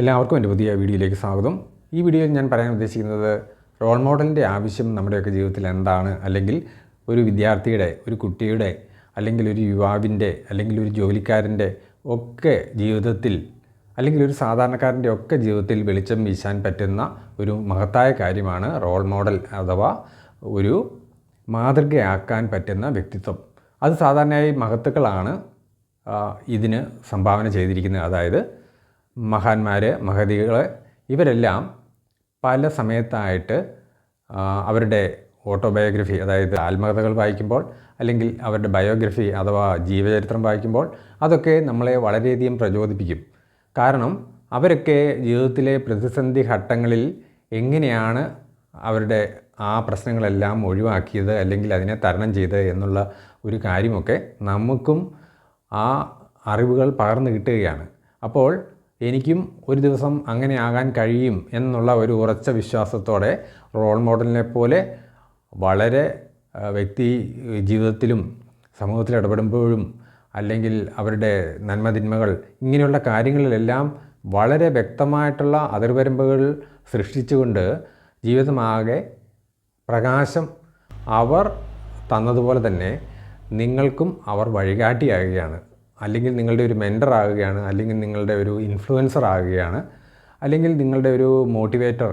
എല്ലാവർക്കും എന്റെ പുതിയ വീഡിയോയിലേക്ക് സ്വാഗതം. ഈ വീഡിയോയിൽ ഞാൻ പറയാൻ ഉദ്ദേശിക്കുന്നത് റോൾ മോഡലിന്റെ ആവശ്യം നമ്മുടെയൊക്കെ ജീവിതത്തിൽ എന്താണ്? അല്ലെങ്കിൽ ഒരു വിദ്യാർത്ഥിയുടെ ഒരു കുട്ടിയുടെ അല്ലെങ്കിൽ ഒരു യുവാവിന്റെ അല്ലെങ്കിൽ ഒരു ജോലിക്കാരന്റെ ഒക്കെ ജീവിതത്തിൽ അല്ലെങ്കിൽ ഒരു സാധാരണക്കാരന്റെ ഒക്കെ ജീവിതത്തിൽ വെളിച്ചം വീശാൻ പറ്റുന്ന ഒരു മഹത്തായ കാര്യമാണ് റോൾ മോഡൽ അഥവാ ഒരു മാതൃകയാക്കാൻ പറ്റുന്ന വ്യക്തിത്വം. അത് സാധാരണയായി മഹത്തുക്കളാണ് ഇതിന് സംഭാവന ചെയ്തിരിക്കുന്നത്. അതായത് മഹാന്മാർ മഹതികൾ ഇവരെല്ലാം പല സമയത്തായിട്ട് അവരുടെ ഓട്ടോബയോഗ്രഫി അതായത് ആത്മകഥകൾ വായിക്കുമ്പോൾ അല്ലെങ്കിൽ അവരുടെ ബയോഗ്രഫി അഥവാ ജീവചരിത്രം വായിക്കുമ്പോൾ അതൊക്കെ നമ്മളെ വളരെയധികം പ്രചോദിപ്പിക്കും. കാരണം അവരൊക്കെ ജീവിതത്തിലെ പ്രതിസന്ധി ഘട്ടങ്ങളിൽ എങ്ങനെയാണ് അവരുടെ ആ പ്രശ്നങ്ങളെല്ലാം ഒഴിവാക്കിയത് അല്ലെങ്കിൽ അതിനെ തരണം ചെയ്ത് എന്നുള്ള ഒരു കാര്യമൊക്കെ നമുക്കും ആ അറിവുകൾ പകർന്നു കിട്ടുകയാണ്. അപ്പോൾ എനിക്കും ഒരു ദിവസം അങ്ങനെ ആകാൻ കഴിയും എന്നുള്ള ഒരു ഉറച്ച വിശ്വാസത്തോടെ റോൾ മോഡലിനെ പോലെ വളരെ വ്യക്തി ജീവിതത്തിലും സമൂഹത്തിൽ ഇടപെടുമ്പോഴും അല്ലെങ്കിൽ അവരുടെ നന്മതിന്മകൾ ഇങ്ങനെയുള്ള കാര്യങ്ങളിലെല്ലാം വളരെ വ്യക്തമായിട്ടുള്ള അതിർവരമ്പുകൾ സൃഷ്ടിച്ചുകൊണ്ട് ജീവിതമാകെ പ്രകാശം അവർ തന്നതുപോലെ തന്നെ നിങ്ങൾക്കും അവർ വഴികാട്ടിയാകുകയാണ്. അല്ലെങ്കിൽ നിങ്ങളുടെ ഒരു മെന്റർ ആകുകയാണ് അല്ലെങ്കിൽ നിങ്ങളുടെ ഒരു ഇൻഫ്ലുവൻസർ ആകുകയാണ് അല്ലെങ്കിൽ നിങ്ങളുടെ ഒരു മോട്ടിവേറ്റർ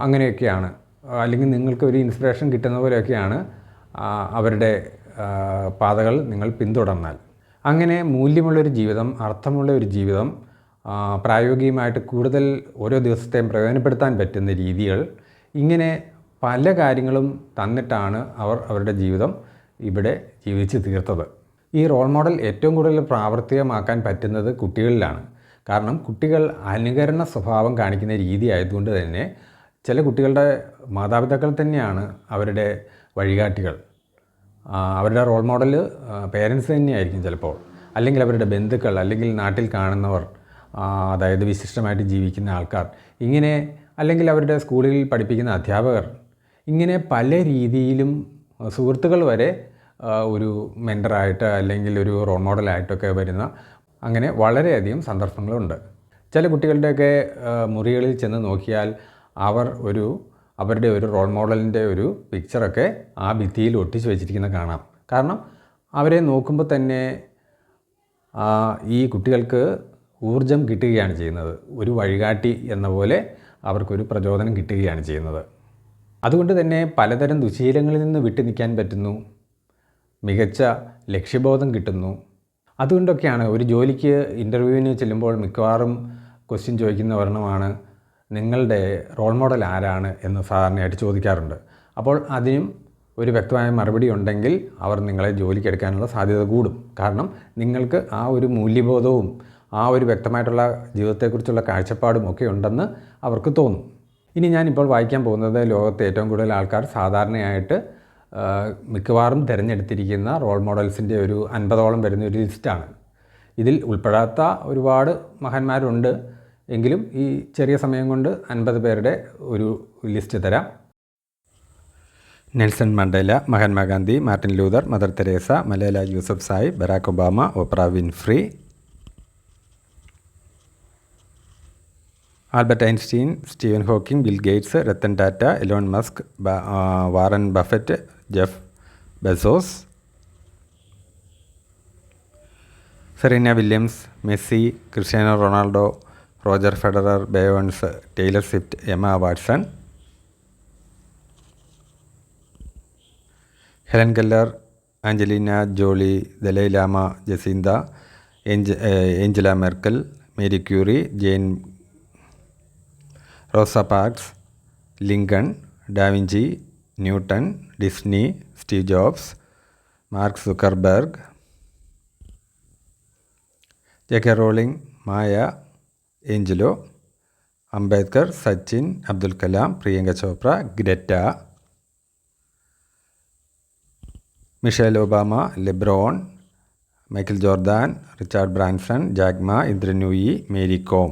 അങ്ങനെയൊക്കെയാണ്. അല്ലെങ്കിൽ നിങ്ങൾക്ക് ഒരു ഇൻസ്പിറേഷൻ കിട്ടുന്ന പോലെയൊക്കെയാണ് അവരുടെ പാതകൾ നിങ്ങൾ പിന്തുടർന്നാൽ. അങ്ങനെ മൂല്യമുള്ളൊരു ജീവിതം അർത്ഥമുള്ള ഒരു ജീവിതം പ്രായോഗികമായിട്ട് കൂടുതൽ ഓരോ ദിവസത്തെയും പ്രയോജനപ്പെടുത്താൻ പറ്റുന്ന രീതികൾ ഇങ്ങനെ പല കാര്യങ്ങളും തന്നിട്ടാണ് അവർ അവരുടെ ജീവിതം ഇവിടെ ജീവിച്ച് തീർത്തത്. ഈ റോൾ മോഡൽ ഏറ്റവും കൂടുതൽ പ്രാവർത്തികമാക്കാൻ പറ്റുന്നത് കുട്ടികളിലാണ്. കാരണം കുട്ടികൾ അനുകരണ സ്വഭാവം കാണിക്കുന്ന രീതി ആയതുകൊണ്ട് തന്നെ ചില കുട്ടികളുടെ മാതാപിതാക്കൾ തന്നെയാണ് അവരുടെ വഴികാട്ടികൾ. അവരുടെ റോൾ മോഡൽ പേരൻസ് തന്നെയായിരിക്കും ചിലപ്പോൾ. അല്ലെങ്കിൽ അവരുടെ ബന്ധുക്കൾ അല്ലെങ്കിൽ നാട്ടിൽ കാണുന്നവർ അതായത് വിശിഷ്ടമായിട്ട് ജീവിക്കുന്ന ആൾക്കാർ. ഇങ്ങനെ അല്ലെങ്കിൽ അവരുടെ സ്കൂളിൽ പഠിപ്പിക്കുന്ന അധ്യാപകർ. ഇങ്ങനെ പല രീതിയിലും സുഹൃത്തുക്കൾ വരെ ഒരു മെന്ററായിട്ട് അല്ലെങ്കിൽ ഒരു റോൾ മോഡലായിട്ടൊക്കെ വരുന്ന അങ്ങനെ വളരെയധികം സന്ദർഭങ്ങളുണ്ട്. ചില കുട്ടികളുടെയൊക്കെ മുറികളിൽ ചെന്ന് നോക്കിയാൽ അവർ ഒരു അവരുടെ ഒരു റോൾ മോഡലിന്റെ ഒരു പിക്ചറൊക്കെ ആ ഭിത്തിയിൽ ഒട്ടിച്ച് വെച്ചിരിക്കുന്ന കാണാം. കാരണം അവരെ നോക്കുമ്പോൾ തന്നെ ഈ കുട്ടികൾക്ക് ഊർജം കിട്ടുകയാണ് ചെയ്യുന്നത്. ഒരു വഴികാട്ടി എന്ന പോലെ അവർക്കൊരു പ്രചോദനം കിട്ടുകയാണ് ചെയ്യുന്നത്. അതുകൊണ്ട് തന്നെ പലതരം ദുശീലങ്ങളിൽ നിന്ന് വിട്ടു നിൽക്കാൻ പറ്റുന്നു. മികച്ച ലക്ഷ്യബോധം കിട്ടുന്നു. അതുകൊണ്ടൊക്കെയാണ് ഒരു ജോലിക്ക് ഇന്റർവ്യൂവിന് ചെല്ലുമ്പോൾ മിക്കവാറും ക്വസ്റ്റ്യൻ ചോദിക്കുന്ന ഒരെണ്ണമാണ് നിങ്ങളുടെ റോൾ മോഡൽ ആരാണ് എന്ന് സാധാരണയായിട്ട് ചോദിക്കാറുണ്ട്. അപ്പോൾ അതിനും ഒരു വ്യക്തമായ മറുപടി ഉണ്ടെങ്കിൽ അവർ നിങ്ങളെ ജോലിക്കെടുക്കാനുള്ള സാധ്യത കൂടും. കാരണം നിങ്ങൾക്ക് ആ ഒരു മൂല്യബോധവും ആ ഒരു വ്യക്തമായിട്ടുള്ള ജീവിതത്തെക്കുറിച്ചുള്ള കാഴ്ചപ്പാടും ഒക്കെ ഉണ്ടെന്ന് അവർക്ക് തോന്നും. ഇനി ഞാനിപ്പോൾ വായിക്കാൻ പോകുന്നത് ലോകത്തെ ഏറ്റവും കൂടുതൽ ആൾക്കാർ സാധാരണയായിട്ട് മിക്കവാറും തിരഞ്ഞെടുത്തിരിക്കുന്ന റോൾ മോഡൽസിന്റെ ഒരു അൻപതോളം വരുന്ന ഒരു ലിസ്റ്റാണ് ഇതിൽ ഉൾപ്പെടാത്ത ഒരുപാട് മഹാന്മാരുണ്ട്. എങ്കിലും ഈ ചെറിയ സമയം കൊണ്ട് അൻപത് പേരുടെ ഒരു ലിസ്റ്റ് തരാം. Nelson Mandela Mahatma Gandhi Martin Luther Mother Teresa Malala Yousafzai Barack Obama Oprah Winfrey Albert Einstein Stephen Hawking Bill Gates Ratan Tata Elon Musk ബ- ah, Warren Buffett Jeff Bezos Serena Williams Messi Cristiano Ronaldo Roger Federer Beyonce Taylor Swift Emma Watson Helen Keller Angelina Jolie Dalai Lama Jacinda ഏഞ്ച ഏഹ് Angela Merkel Marie Curie Jane Rosa Parks Lincoln da Vinci Newton Disney Steve Jobs Mark Zuckerberg J K Rowling Maya Angelou Ambedkar Sachin Abdul Kalam Priyanka Chopra Greta Michelle Obama LeBron Michael Jordan Richard Branson ജാഗ്മ Indra Nooyi Mary Kom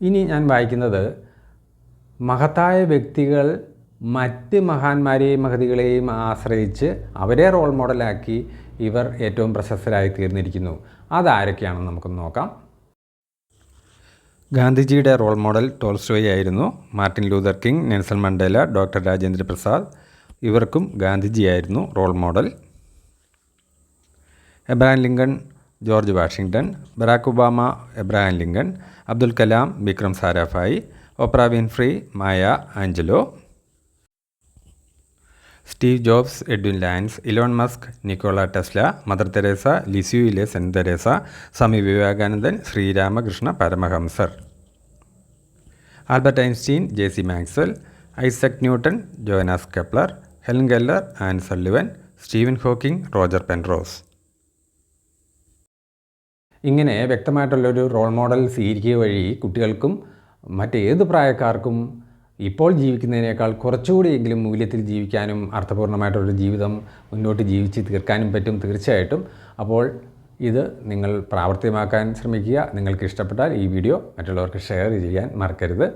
ഇനി ഞാൻ വായിക്കുന്നത് മഹത്തായ വ്യക്തികൾ മറ്റ് മഹാന്മാരെയും മഹതികളെയും ആശ്രയിച്ച് അവരെ role മോഡലാക്കി ഇവർ ഏറ്റവും പ്രശസ്തരായി തീർന്നിരിക്കുന്നു. അതാരൊക്കെയാണെന്ന് നമുക്കൊന്ന് നോക്കാം. ഗാന്ധിജിയുടെ റോൾ മോഡൽ ടോൾസ്റ്റോയി ആയിരുന്നു. Martin Luther King Nelson Mandela doctor Rajendra Prasad ഇവർക്കും ഗാന്ധിജിയായിരുന്നു role model Abraham Lincoln George Washington Barack Obama Abraham Lincoln Abdul Kalam Vikram Sarabhai Oprah Winfrey Maya Angelou Steve Jobs Edwin Land Elon Musk Nikola Tesla Mother Teresa ലിസ്യുയിലെ Saint Teresa Swami Vivekananda Sri Ramakrishna Paramahamsa. Albert Einstein J C Maxwell Isaac Newton Jonas Kepler Helen Keller Anne Sullivan Stephen Hawking Roger Penrose. ഇങ്ങനെ വ്യക്തമായിട്ടുള്ളൊരു role model സ്വീകരിക്കുക വഴി കുട്ടികൾക്കും മറ്റേത് പ്രായക്കാർക്കും ഇപ്പോൾ ജീവിക്കുന്നതിനേക്കാൾ കുറച്ചുകൂടിയെങ്കിലും മൂല്യത്തിൽ ജീവിക്കാനും അർത്ഥപൂർണമായിട്ടുള്ളൊരു ജീവിതം മുന്നോട്ട് ജീവിച്ച് തീർക്കാനും പറ്റും തീർച്ചയായിട്ടും. അപ്പോൾ ഇത് നിങ്ങൾ പ്രാവർത്തികമാക്കാൻ ശ്രമിക്കുക. നിങ്ങൾക്ക് ഇഷ്ടപ്പെട്ടാൽ ഈ വീഡിയോ മറ്റുള്ളവർക്ക് ഷെയർ ചെയ്യാൻ മറക്കരുത്.